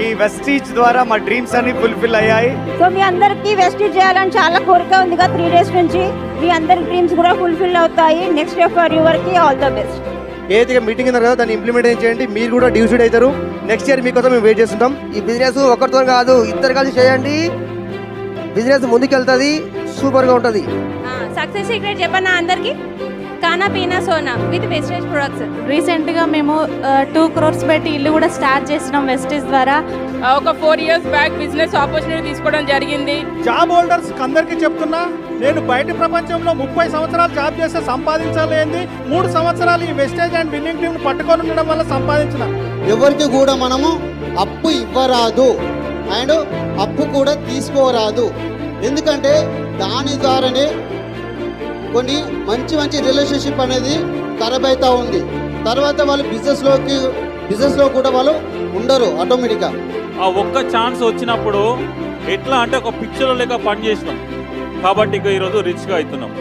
ఈ వెస్టీజ్ ద్వారా మా డ్రీమ్స్ అన్ని ఫుల్ఫిల్ అయ్యాయి. సో మీ అందరికి వెస్టిజ్ చేయాలని చాలా కోరిక ఉంది కదా త్రీ డేస్ నుంచి. మీ అందరి డ్రీమ్స్ కూడా ఫుల్ఫిల్ అవుతాయి. నెక్స్ట్ ఇయర్ ఫర్ యువర్కి ఆల్ ద బెస్ట్ ఏదైతే మీటింగ్ ఉందో కదా దాన్ని ఇంప్లిమెంట్ చేయండి. మీరు కూడా డ్యూసీడ్ అవుతారు. నెక్స్ట్ ఇయర్ మీకోసం మేము వెయిట్ చేస్తుంటాం. ఈ బిజినెస్ ఒకరితో కాదు ఇద్దరు కలిసి చేయండి. బిజినెస్ ముందుకెళ్తుంది సూపర్గా ఉంటుంది. సక్సెస్ సీక్రెట్ చెప్పన్నా అందరికి? కానా పీనా సోనా విత్ వెస్టేజ్ ప్రొడక్ట్స్. రీసెంట్గా మేము టూ క్రోర్స్ పెట్టి ఇల్లు కూడా స్టార్ట్ చేసినాం వెస్టీస్ ద్వారా. ఒక four years back business opportunity తీసుకోవడం జరిగింది. జాబ్ హోల్డర్స్ అందరికీ చెప్తున్నా నేను బయట ప్రపంచంలో ముప్పై సంవత్సరాలు జాబ్ చేస్తే సంపాదించలేంది మూడు సంవత్సరాలు ఈ వెస్టేజ్ అండ్ విన్నింగ్ టీమ్ పట్టుకొని ఉండడం వల్ల సంపాదించిన. ఎవరికి కూడా మనము అప్పు ఇవ్వరాదు. అండ్ అప్పు కూడా తీసుకోరాదు. ఎందుకంటే దాని ద్వారానే కొన్ని మంచి మంచి రిలేషన్షిప్ అనేది ఖరాబ్ అవుతూ ఉంది. తర్వాత వాళ్ళు బిజినెస్లోకి బిజినెస్లో కూడా వాళ్ళు ఉండరు ఆటోమేటిక్గా ఆ ఒక్క ఛాన్స్ వచ్చినప్పుడు ఎట్లా అంటే ఒక పిక్చర్ లేక పని చేసినాం. కాబట్టి ఇక ఈరోజు రిచ్గా అవుతున్నాం.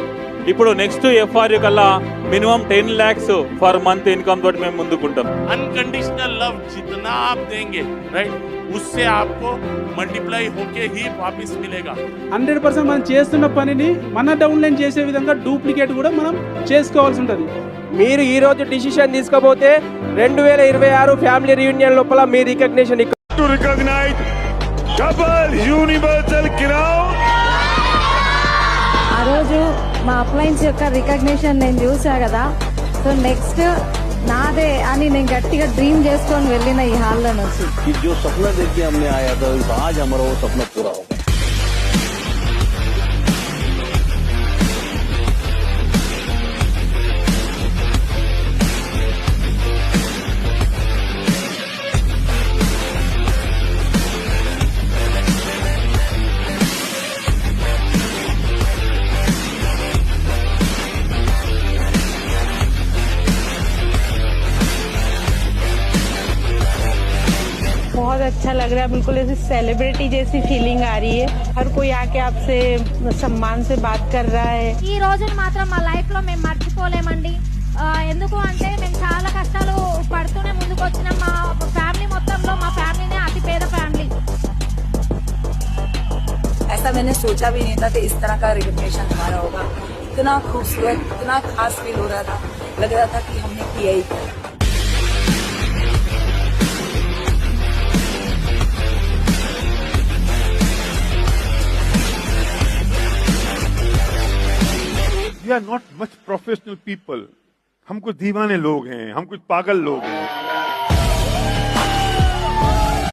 ఇప్పుడు నెక్స్ట్ ఎఫ్ఆర్ కల్లా minimum ten lakhs for month income తోటి మేము ముందుకుంటాం अनकंडीशनल लव जितना आप देंगे राइट उससे आपको मल्टीप्लाई होके ही वापस मिलेगा హండ్రెడ్ పర్సెంట్ మనం చేస్తున్న పనిని మన డౌన్లైన్ చేసే విధంగా డూప్లికేట్ కూడా మనం చేసుకోవాల్సి ఉంటుంది మీరు ఈ రోజు డిసిషన్ తీసుకోపోతే రెండు వేల ఇరవై ఆరు ఫ్యామిలీ రీయూనియన్ లోపల మీ recognition to recognize double universal crown ఆ రోజు మా అప్లయన్స్ యొక్క రికగ్నిషన్ నేను చూసా కదా సో నెక్స్ట్ నాదే అని నేను గట్టిగా డ్రీమ్ చేసుకొని వెళ్ళిన ఈ హాల్లో నుంచి कि जो सपना देख के हमने आया था आज हमारा वो सपना पूरा हो बहुत अच्छा लग रहा है बिल्कुल ऐसी सेलिब्रिटी जैसी फीलिंग आ रही है हर कोई आके आपसे सम्मान से बात कर रहा है ఈ రోజుని మాత్రం మా లైఫ్ లో మేము మర్చిపోలేమండి ఆ, ఎందుకు అంటే మేము చాలా కష్టాలు పడుతూనే ముందుకు వచ్చిన మా ఫ్యామిలీ మొత్తంలో మా ఫ్యామిలీనే అతి పేద ఫ్యామిలీ ऐसा मैंने सोचा भी नहीं था कि इस तरह का रिकग्निशन हमारा होगा इतना खूबसूरत इतना खास फील हो रहा था लग रहा था कि हमने किया ही क्या we are not much professional people हम कुछ दीवाने लोग हैं, हम कुछ पागल लोग हैं।